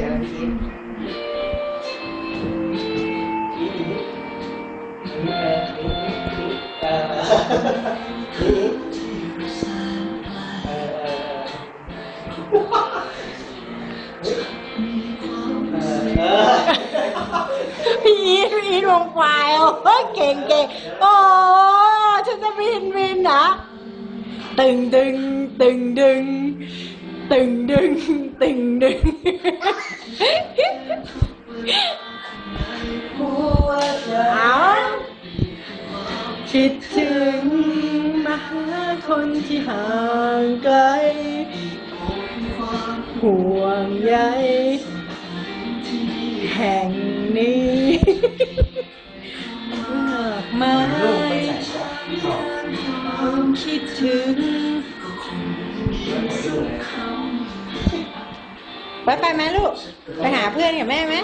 làm gì em chỉ gì chỉ là chỉ chỉ à chỉ gì Yên, yên một hoài không? Kèn kèn Ồ, chúng ta viên viên hả? Từng từng, từng từng มเออเออเออเออพี่อีทพี่อีทวงไฟล์โอ้ยเก่งเก่งโอ้ฉันจะวินวินนะตึงดึง ตึงดึงตึงดึงตึงดึงหัวใจเอาคิดถึงมาหาคนที่ห่างไกล ห่วงใยแห่งนี้มากมายลูกไปไหนวะความคิดถึง ไปไปไหมลูก ไปหาเพื่อนกับแม่ไหม